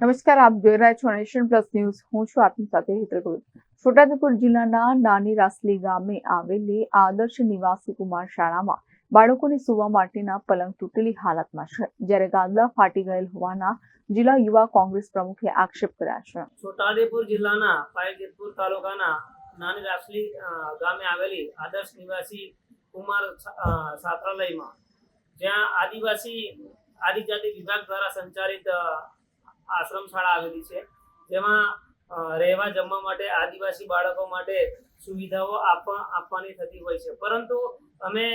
નમસ્કાર, આપ જોઈ રહ્યા છો નેશન પ્લસ ન્યૂઝ. હું છું આપની સાથે હિતલ ગોવિંદ છોટાઉદેપુર જિલ્લાના નાની રાસલી ગામે આવેલી આદર્શ નિવાસી કુમાર શાળામાં બાળકોને સુવા માટેના પલંગ તૂટેલી હાલતમાં છે, જ્યારે ગાદલા ફાટી ગયેલ હોવાના જિલ્લા યુવા કોંગ્રેસ પ્રમુખે આક્ષેપ કર્યા છે. છોટાઉદેપુર જિલ્લાના પાયજેતપુર તાલુકાના નાની રાસલી ગામે આવેલી આદર્શ નિવાસી કુમાર છાત્રાલયમાં, જ્યાં આદિવાસી, આદિજાતિ વિભાગ દ્વારા સંચાલિત આશ્રમ આવેલી છે, જેમાં રહેવા જમવા માટે, આદિવાસી બાળકો માટે સુવિધાઓ આપવા, આપવાની થતી હોય છે. પરંતુ અમે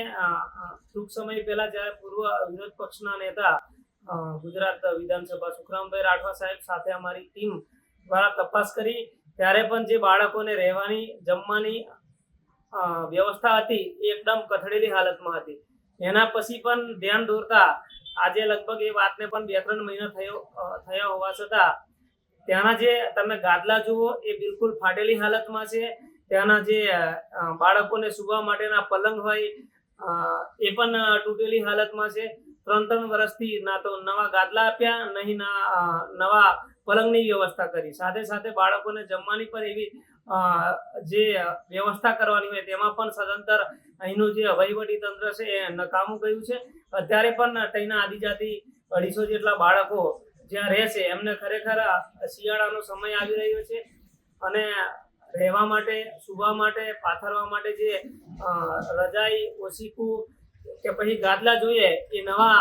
ટૂંક સમય પહેલા જ્યારે પૂર્વ વિરોધ પક્ષના નેતા ગુજરાત વિધાનસભા સુખરામભાઈ રાઠવા સાહેબ સાથે અમારી ટીમ દ્વારા તપાસ કરી, ત્યારે પણ જે બાળકોને રહેવાની, જમવાની વ્યવસ્થા હતી, એ એકદમ કથળેલી હાલતમાં હતી. એના પછી પણ ધ્યાન દોરતા આજે લગભગ એ વાતને પણ બે ત્રણ મહિના થયો થયા હોવા છતાં, ત્યાંના જે તમે ગાદલા જુઓ, એ બિલકુલ ફાટેલી હાલતમાં છે. ત્યાંના જે બાળકોને સૂવા માટેના પલંગ હોય એ પણ તૂટેલી હાલતમાં છે. ત્રણ ત્રણ વર્ષથી ના તો નવા ગાદલા આપ્યા, નહીં ના નવા પલંગની વ્યવસ્થા કરી. સાથે સાથે બાળકોને જમવાની પણ એવી જે વ્યવસ્થા કરવાની હોય તેમાં પણ સદંતર અહીંનું જે વહીવટી તંત્ર છે એ નકામું ગયું છે. અત્યારે પણ તઈના આદિજાતિ અઢીસો જેટલા બાળકો જ્યાં રહેશે, એમને ખરેખર શિયાળાનો સમય આવી રહ્યો છે અને રહેવા માટે, સૂવા માટે, પાથરવા માટે જે રજાઈ, ઓશીકું કે પછી ગાદલા જોઈએ એ નવા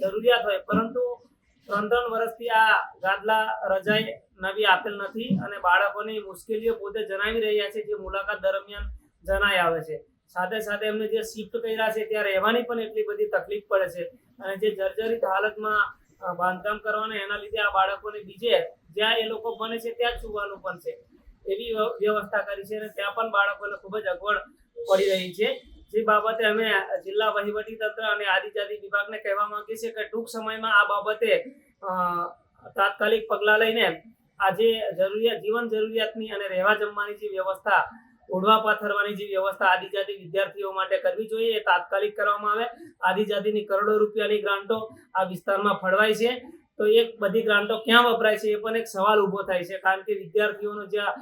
જરૂરિયાત હોય. પરંતુ ત્રણ ત્રણ વર્ષથી આ ગાદલા રજાઈ નવી આપેલ નથી અને બાળકોની મુશ્કેલીઓ પોતે જણાવી રહ્યા છે જે મુલાકાત દરમિયાન જણાઈ આવે છે. સાથે સાથે એમને જે શિફ્ટ કર્યા છે ત્યાં રહેવાની પણ એટલી બધી તકલીફ પડે છે અને જે જર્જરિત હાલતમાં બાંધકામ કરવાને એના લીધે આ બાળકોને બીજે જ્યાં એ લોકો બને છે ત્યાં જ સુવાનું પણ છે. એવી વ્યવસ્થા કરી છે અને ત્યાં પણ બાળકોને ખૂબ જ અગવડ પડી રહી છે. જે બાબતે અમે જિલ્લા વહીવટી તંત્ર અને આદિજાતિ વિભાગને કહેવા માંગીએ છીએ કે ટૂંક સમયમાં આ બાબતે તાત્કાલિક પગલાં લઈને આજે જરૂરિયાત, જીવન જરૂરિયાતની અને રહેવા જમવાની જે વ્યવસ્થા, ઓઢવા પાથરવાની જે વ્યવસ્થા આદિજાતિ વિદ્યાર્થીઓ માટે કરવી જોઈએ એ તાત્કાલિક કરવામાં આવે. આદિજાતિની કરોડો રૂપિયાની ગ્રાન્ટો આ વિસ્તારમાં ફળવાય છે. તો એક બધી ગ્રાન્ટો ક્યાં વપરાય છે એ પણ એક સવાલ ઊભો થાય છે. કારણ કે વિદ્યાર્થીઓનો જ્યાં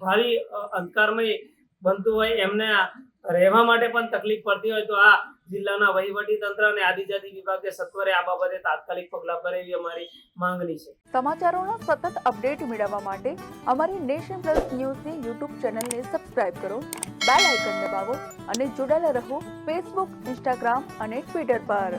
ભારી અંધકારમય બનતું હોય એમને રહેવા માટે પણ તકલીફ પડતી હોય તો આ જિલ્લાના વહીવટી તંત્ર અને આદિજાતિ વિભાગે સત્વરે આ બાબતે તાત્કાલિક પગલાં ભરે અમારી માંગણી છે. સમાચારોના સતત અપડેટ મેળવવા માટે અમારી નેશન પ્લસ ન્યૂઝની યુટ્યુબ ચેનલને સબસ્ક્રાઇબ કરો, બેલ આઇકન દબાવો અને જોડાયેલા રહો ફેસબુક, ઇન્સ્ટાગ્રામ અને ટ્વિટર પર.